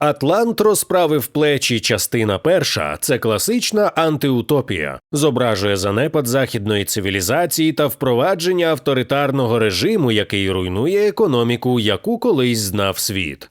Атлант розправив плечі. Частина перша це класична антиутопія, зображує занепад західної цивілізації та впровадження авторитарного режиму, який руйнує економіку, яку колись знав світ.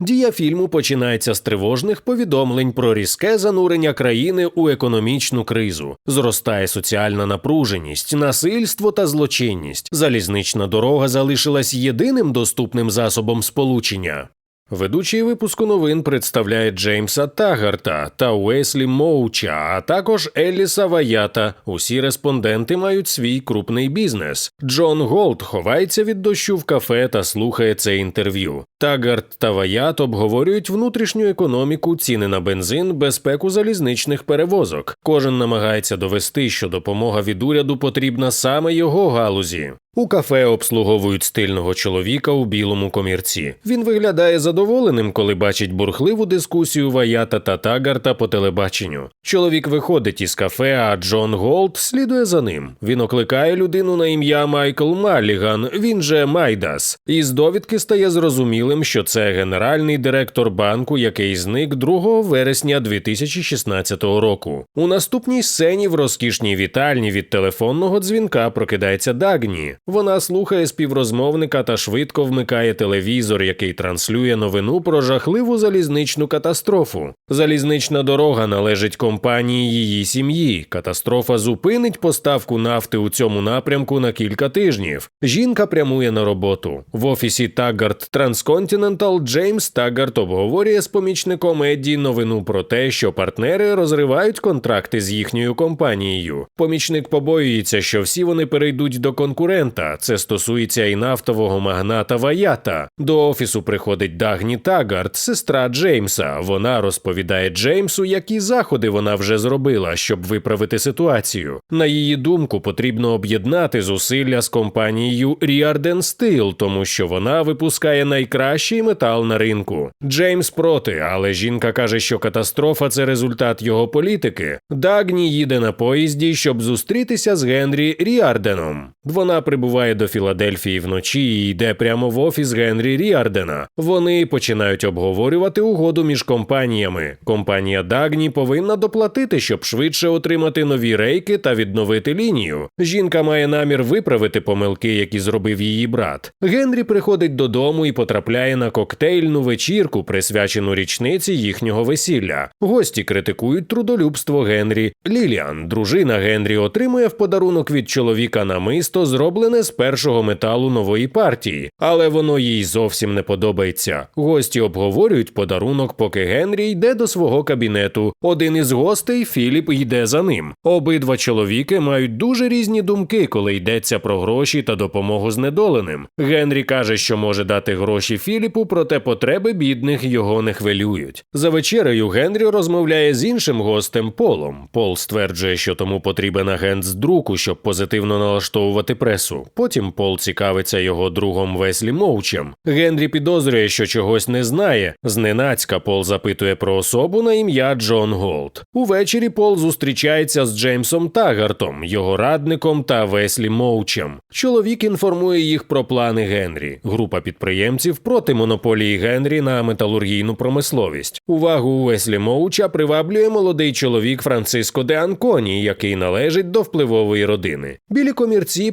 Дія фільму починається з тривожних повідомлень про різке занурення країни у економічну кризу. Зростає соціальна напруженість, насильство та злочинність. Залізнична дорога залишилась єдиним доступним засобом сполучення. Ведучий випуску новин представляє Джеймса Тагарта та Уеслі Моуча, а також Еліса Ваята. Усі респонденти мають свій крупний бізнес. Джон Голд ховається від дощу в кафе та слухає це інтерв'ю. Тагарт та Ваят обговорюють внутрішню економіку, ціни на бензин, безпеку залізничних перевозок. Кожен намагається довести, що допомога від уряду потрібна саме його галузі. У кафе обслуговують стильного чоловіка у білому комірці. Він виглядає задоволеним, коли бачить бурхливу дискусію Ваята та Тагарта по телебаченню. Чоловік виходить із кафе, а Джон Голд слідує за ним. Він окликає людину на ім'я Майкл Малліган, він же Майдас. Із довідки стає зрозумілим, що це генеральний директор банку, який зник 2 вересня 2016 року. У наступній сцені в розкішній вітальні від телефонного дзвінка прокидається Дагні. Вона слухає співрозмовника та швидко вмикає телевізор, який транслює новину про жахливу залізничну катастрофу. Залізнична дорога належить компанії її сім'ї. Катастрофа зупинить поставку нафти у цьому напрямку на кілька тижнів. Жінка прямує на роботу. В офісі Taggart Transcontinental Джеймс Taggart обговорює з помічником Едді новину про те, що партнери розривають контракти з їхньою компанією. Помічник побоюється, що всі вони перейдуть до конкурента. Це стосується і нафтового магната Ваята. До офісу приходить Дагні Тагард, сестра Джеймса. Вона розповідає Джеймсу, які заходи вона вже зробила, щоб виправити ситуацію. На її думку, потрібно об'єднати зусилля з компанією Riordan Steel, тому що вона випускає найкращий метал на ринку. Джеймс проти, але жінка каже, що катастрофа це результат його політики. Дагні їде на поїзді, щоб зустрітися з Генрі Ріарденом. Вона прибуває до Філадельфії вночі і йде прямо в офіс Генрі Ріардена. Вони починають обговорювати угоду між компаніями. Компанія Дагні повинна доплатити, щоб швидше отримати нові рейки та відновити лінію. Жінка має намір виправити помилки, які зробив її брат. Генрі приходить додому і потрапляє на коктейльну вечірку, присвячену річниці їхнього весілля. Гості критикують трудолюбство Генрі. Ліліан, дружина Генрі, отримує в подарунок від чоловіка намисто, зроблене з першого металу нової партії, але воно їй зовсім не подобається. Гості обговорюють подарунок, поки Генрі йде до свого кабінету. Один із гостей Філіп йде за ним. Обидва чоловіки мають дуже різні думки, коли йдеться про гроші та допомогу знедоленим. Генрі каже, що може дати гроші Філіпу, проте потреби бідних його не хвилюють. За вечерею Генрі розмовляє з іншим гостем Полом. Пол стверджує, що тому потрібен агент з друку, щоб позитивно налаштовувати пресу. Потім Пол цікавиться його другом Веслі Моучем. Генрі підозрює, що чогось не знає. Зненацька Пол запитує про особу на ім'я Джон Голд. Увечері Пол зустрічається з Джеймсом Тагартом, його радником та Веслі Моучем. Чоловік інформує їх про плани Генрі. Група підприємців проти монополії Генрі на металургійну промисловість. Увагу Веслі Моуча приваблює молодий чоловік Франциско де Анконі, який належить до впливової родини. Білі комірці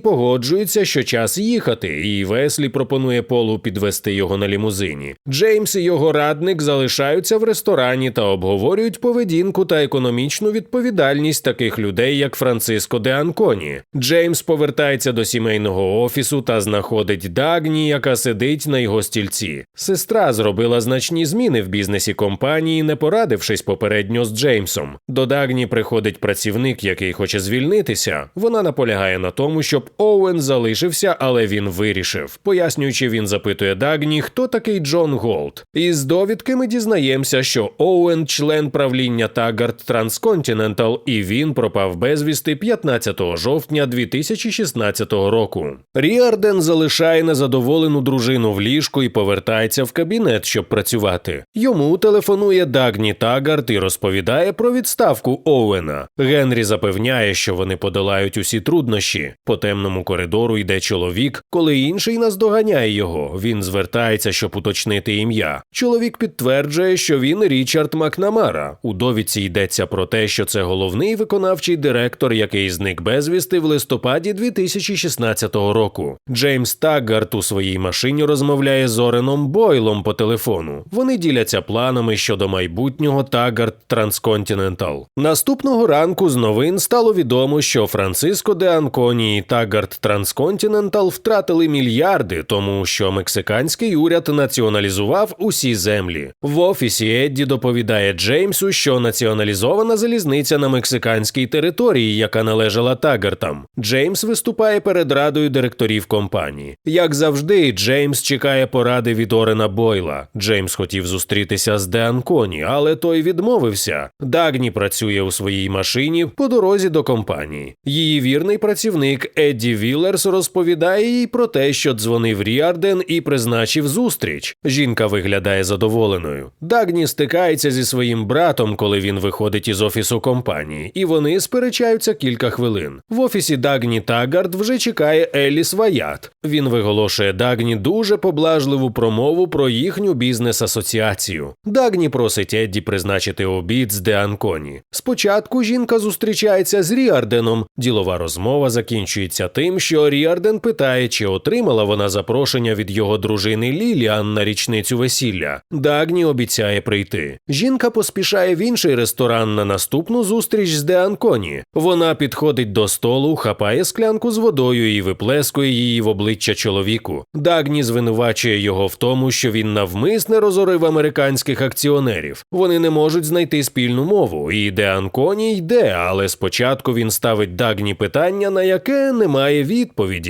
погоджуються, що час їхати, і Веслі пропонує Полу підвести його на лімузині. Джеймс і його радник залишаються в ресторані та обговорюють поведінку та економічну відповідальність таких людей, як Франциско де Анконі. Джеймс повертається до сімейного офісу та знаходить Дагні, яка сидить на його стільці. Сестра зробила значні зміни в бізнесі компанії, не порадившись попередньо з Джеймсом. До Дагні приходить працівник, який хоче звільнитися. Вона наполягає на тому, щоб Оуен залишився, але він вирішив. Пояснюючи, він запитує Дагні, хто такий Джон Голд. Із довідки ми дізнаємося, що Оуен член правління Тагард Transcontinental, і він пропав безвісти 15 жовтня 2016 року. Ріарден залишає незадоволену дружину в ліжку і повертається в кабінет, щоб працювати. Йому телефонує Дагні Тагард і розповідає про відставку Оуена. Генрі запевняє, що вони подолають усі труднощі. По темному коридору йде чоловік, коли інший наздоганяє його. Він звертається, щоб уточнити ім'я. Чоловік підтверджує, що він Річард Макнамара. У довідці йдеться про те, що це головний виконавчий директор, який зник безвісти в листопаді 2016 року. Джеймс Таггарт у своїй машині розмовляє з Ореном Бойлом по телефону. Вони діляться планами щодо майбутнього Таггарт Transcontinental. Наступного ранку з новин стало відомо, що Франциско де Анконі і Таггарт Transcontinental втратили мільярди, тому що мексиканський уряд націоналізував усі землі. В офісі Едді доповідає Джеймсу, що націоналізована залізниця на мексиканській території, яка належала Таггартам. Джеймс виступає перед радою директорів компанії. Як завжди, Джеймс чекає поради від Орена Бойла. Джеймс хотів зустрітися з Де Анконі, але той відмовився. Дагні працює у своїй машині по дорозі до компанії. Її вірний працівник Едді Віллерс розповідає їй про те, що дзвонив Ріарден і призначив зустріч. Жінка виглядає задоволеною. Дагні стикається зі своїм братом, коли він виходить із офісу компанії, і вони сперечаються кілька хвилин. В офісі Дагні Тагард вже чекає Еліс Ваят. Він виголошує Дагні дуже поблажливу промову про їхню бізнес-асоціацію. Дагні просить Едді призначити обід з Де Анконі. Спочатку жінка зустрічається з Ріарденом. Ділова розмова закінчується тим, що Ріарден питає, чи отримала вона запрошення від його дружини Ліліан на річницю весілля. Дагні обіцяє прийти. Жінка поспішає в інший ресторан на наступну зустріч з Де Анконі. Вона підходить до столу, хапає склянку з водою і виплескує її в обличчя чоловіку. Дагні звинувачує його в тому, що він навмисне розорив американських акціонерів. Вони не можуть знайти спільну мову, і Де Анконі йде, але спочатку він ставить Дагні питання, на яке немає відповіді.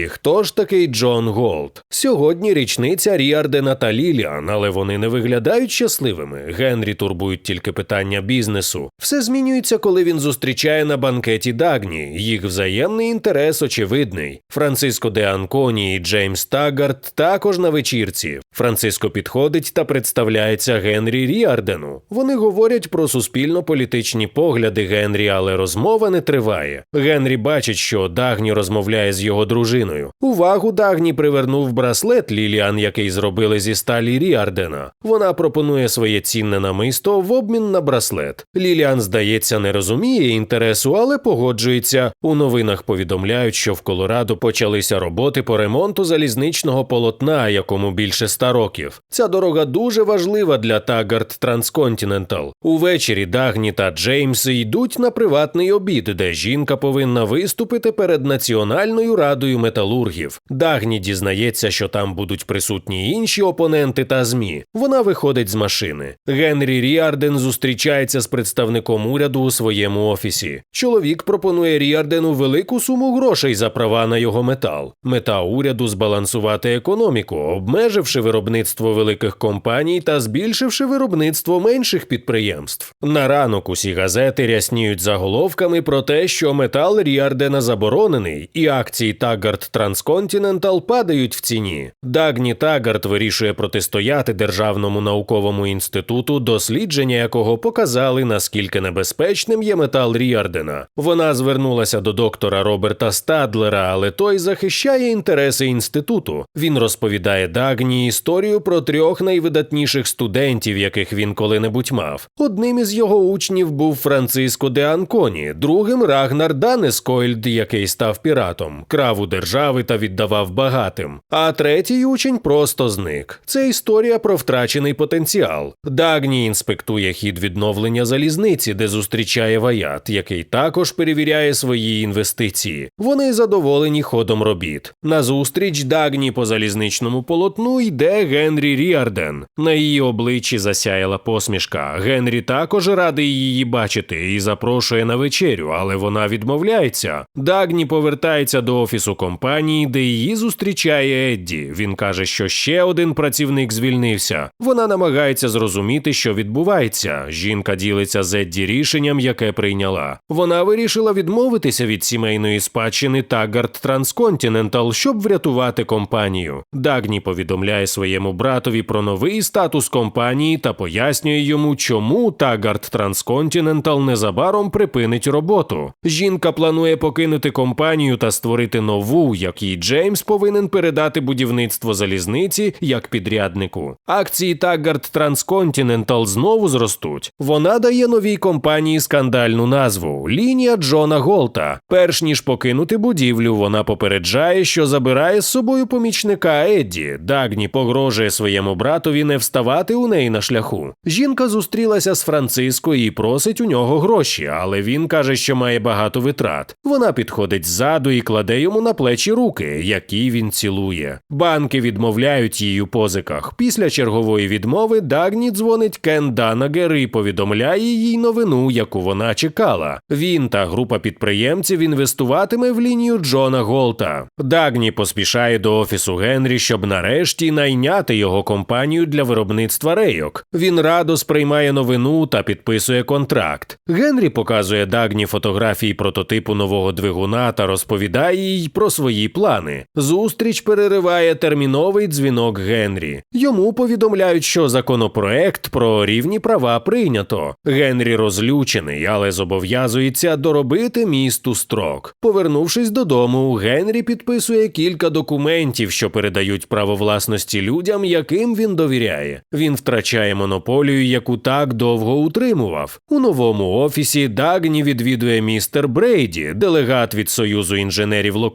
Хто ж такий Джон Голд? Сьогодні річниця Ріардена та Ліліан, але вони не виглядають щасливими. Генрі турбують тільки питання бізнесу. Все змінюється, коли він зустрічає на банкеті Дагні. Їх взаємний інтерес очевидний. Франциско де Анконі і Джеймс Таггарт також на вечірці. Франциско підходить та представляється Генрі Ріардену. Вони говорять про суспільно-політичні погляди Генрі, але розмова не триває. Генрі бачить, що Дагні розмовляє з його дружиною. Увагу Дагні привернув браслет Ліліан, який зробили зі сталі Ріардена. Вона пропонує своє цінне намисто в обмін на браслет. Ліліан, здається, не розуміє інтересу, але погоджується. У новинах повідомляють, що в Колорадо почалися роботи по ремонту залізничного полотна, якому більше ста років. Ця дорога дуже важлива для Тагард Трансконтинентал. Увечері Дагні та Джеймс йдуть на приватний обід, де жінка повинна виступити перед Національною радою металургів. Дагні дізнається, що там будуть присутні інші опоненти та змі. Вона виходить з машини. Генрі Ріарден зустрічається з представником уряду у своєму офісі. Чоловік пропонує Ріардену велику суму грошей за права на його метал. Мета уряду збалансувати економіку, обмеживши виробництво великих компаній та збільшивши виробництво менших підприємств. На ранок усі газети рясніють заголовками про те, що метал Ріардена заборонений, і акції Тагард Трансконтинентал падають в ціні. Дагні Тагард вирішує протистояти державному науковому інституту, дослідження якого показали наскільки небезпечним є метал Ріардена. Вона звернулася до доктора Роберта Стадлера, але той захищає інтереси інституту. Він розповідає Дагні історію про трьох найвидатніших студентів, яких він коли-небудь мав. Одним із його учнів був Франциско де Анконі, другим Рагнар Данескольд, який став піратом, крав у держави та віддавав багатим. А третій учень просто зник. Це історія про втрачений потенціал. Дагні інспектує хід відновлення залізниці, де зустрічає Ваят, який також перевіряє свої інвестиції. Вони задоволені ходом робіт. Назустріч Дагні по залізничному полотну йде Генрі Ріарден. На її обличчі засяяла посмішка. Генрі також радий її бачити і запрошує на вечерю, але вона відмовляється. Дагні повертається до офісу офісу компанії, де її зустрічає Едді. Він каже, що ще один працівник звільнився. Вона намагається зрозуміти, що відбувається. Жінка ділиться з Едді рішенням, яке прийняла. Вона вирішила відмовитися від сімейної спадщини Taggart Transcontinental, щоб врятувати компанію. Дагні повідомляє своєму братові про новий статус компанії та пояснює йому, чому Taggart Transcontinental незабаром припинить роботу. Жінка планує покинути компанію та створити нову, якій Джеймс повинен передати будівництво залізниці як підряднику. Акції Taggart Transcontinental знову зростуть. Вона дає новій компанії скандальну назву Лінія Джона Голта. Перш ніж покинути будівлю, вона попереджає, що забирає з собою помічника Едді. Дагні погрожує своєму братові не вставати у неї на шляху. Жінка зустрілася з Франциско і просить у нього гроші, але він каже, що має багато витрат. Вона підходить ззаду і кладе йому на плечі руки, які він цілує. Банки відмовляють їй у позиках. Після чергової відмови Дагні дзвонить Кен Данагер і повідомляє їй новину, яку вона чекала. Він та група підприємців інвестуватиме в лінію Джона Голта. Дагні поспішає до офісу Генрі, щоб нарешті найняти його компанію для виробництва рейок. Він радо сприймає новину та підписує контракт. Генрі показує Дагні фотографії прототипу нового двигуна та розповідає їй про свої плани. Зустріч перериває терміновий дзвінок Генрі. Йому повідомляють, що законопроект про рівні права прийнято. Генрі розлючений, але зобов'язується доробити місту строк. Повернувшись додому, Генрі підписує кілька документів, що передають право власності людям, яким він довіряє. Він втрачає монополію, яку так довго утримував. У новому офісі Дагні відвідує містер Брейді, делегат від Союзу інженерів локомотивів.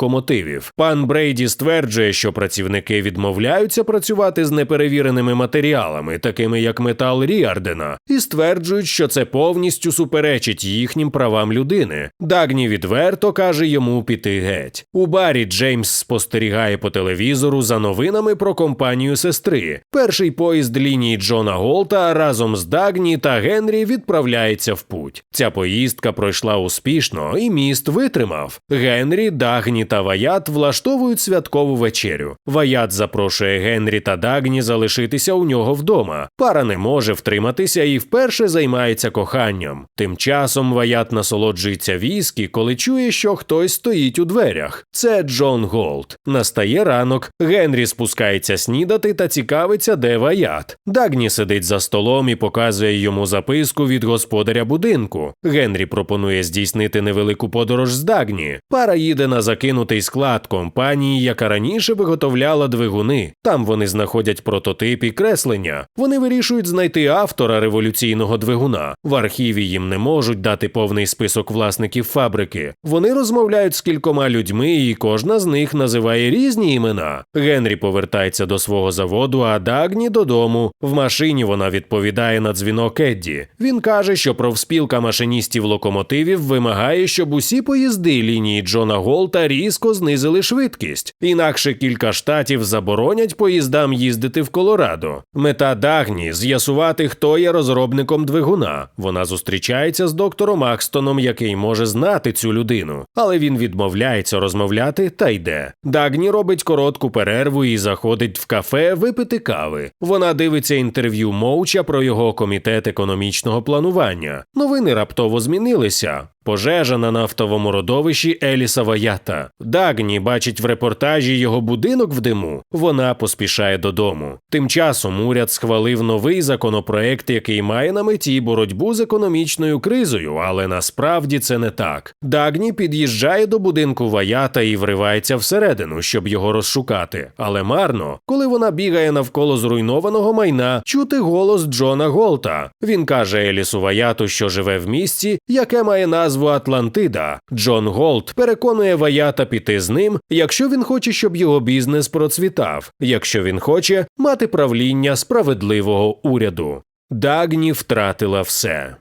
Пан Брейді стверджує, що працівники відмовляються працювати з неперевіреними матеріалами, такими як метал Ріардена, і стверджують, що це повністю суперечить їхнім правам людини. Дагні відверто каже йому піти геть. У барі Джеймс спостерігає по телевізору за новинами про компанію сестри. Перший поїзд лінії Джона Голта разом з Дагні та Генрі відправляється в путь. Ця поїздка пройшла успішно, і міст витримав. Генрі, Дагні та Ваят влаштовують святкову вечерю. Ваят запрошує Генрі та Дагні залишитися у нього вдома. Пара не може втриматися і вперше займається коханням. Тим часом Ваят насолоджується віскі, коли чує, що хтось стоїть у дверях. Це Джон Голд. Настає ранок. Генрі спускається снідати та цікавиться, де Ваят. Дагні сидить за столом і показує йому записку від господаря будинку. Генрі пропонує здійснити невелику подорож з Дагні. Пара їде на закинутий склад компанії, яка раніше виготовляла двигуни. Там вони знаходять прототип і креслення. Вони вирішують знайти автора революційного двигуна. В архіві їм не можуть дати повний список власників фабрики. Вони розмовляють з кількома людьми, і кожна з них називає різні імена. Генрі повертається до свого заводу, а Дагні додому. В машині вона відповідає на дзвінок Едді. Він каже, що профспілка машиністів локомотивів вимагає, щоб усі поїзди лінії Джона Голта різко знизили швидкість. Інакше кілька штатів заборонять поїздам їздити в Колорадо. Мета Дагні з'ясувати, хто є розробником двигуна. Вона зустрічається з доктором Акстоном, який може знати цю людину, але він відмовляється розмовляти та йде. Дагні робить коротку перерву і заходить в кафе випити кави. Вона дивиться інтерв'ю Моуча про його комітет економічного планування. Новини раптово змінилися. Пожежа на нафтовому родовищі Еліса Ваята. Дагні бачить в репортажі його будинок в диму. Вона поспішає додому. Тим часом уряд схвалив новий законопроект, який має на меті боротьбу з економічною кризою, але насправді це не так. Дагні під'їжджає до будинку Ваята і вривається всередину, щоб його розшукати. Але марно, коли вона бігає навколо зруйнованого майна, чути голос Джона Голта. Він каже Елісу Ваяту, що живе в місті, яке має назву Атлантида. Джон Голд переконує Ваята піти з ним, якщо він хоче, щоб його бізнес процвітав, якщо він хоче мати правління справедливого уряду. Дагні втратила все.